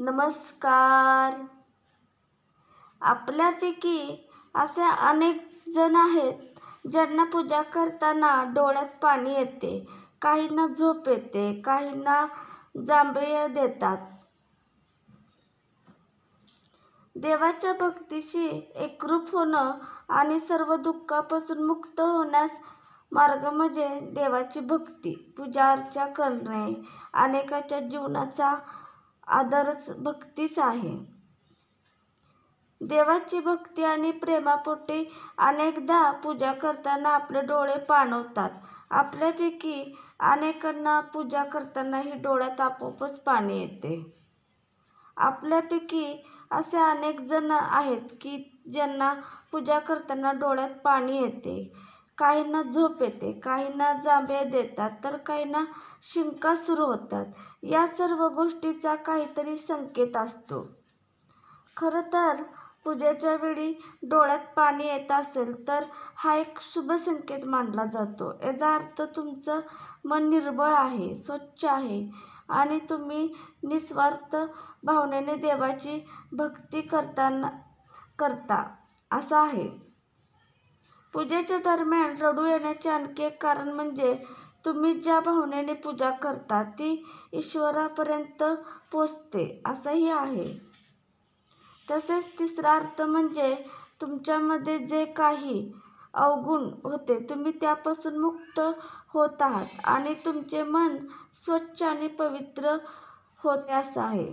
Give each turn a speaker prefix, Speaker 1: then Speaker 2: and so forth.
Speaker 1: नमस्कार. आपल्यापैकी असे अनेक जण आहेत ज्यांना पूजा करताना डोळ्यात पाणी येते काहींना झोप येते काहींना जांभया देतात. देवाच्या भक्तीशी एकरूप होणं आणि सर्व दुःखापासून मुक्त होण्यास मार्ग म्हणजे देवाची भक्ती पूजा अर्चा करणे अनेकाच्या जीवनाचा आधारच भक्तीच आहे. देवाची भक्ती आणि प्रेमापोटी अनेकदा पूजा करताना आपले डोळे पाणवतात. आपल्यापैकी अनेकांना पूजा करतानाही डोळ्यात आपोआपच पाणी येते. आपल्यापैकी असे अनेक जण आहेत की ज्यांना पूजा करताना डोळ्यात पाणी येते. काहींना झोप येते काहींना जांभे देतात तर काहींना शिंका सुरू होतात. या सर्व गोष्टीचा काहीतरी संकेत असतो. खरं तर पूजेच्या वेळी डोळ्यात पाणी येत असेल तर हा एक शुभ संकेत मानला जातो. याचा अर्थ तुमचं मन निर्बळ आहे स्वच्छ आहे आणि तुम्ही निस्वार्थ भावनेने देवाची भक्ती करताना करता. असं आहे. पूजेच्या दरम्यान रडू येण्याचे आणखी एक कारण म्हणजे तुम्ही ज्या भावनेने पूजा करता ती ईश्वरापर्यंत पोचते असंही आहे. तसेच तिसरा अर्थ म्हणजे तुमच्यामध्ये जे काही अवगुण होते तुम्ही त्यापासून मुक्त होत आहात आणि तुमचे मन स्वच्छ आणि पवित्र होते असं आहे.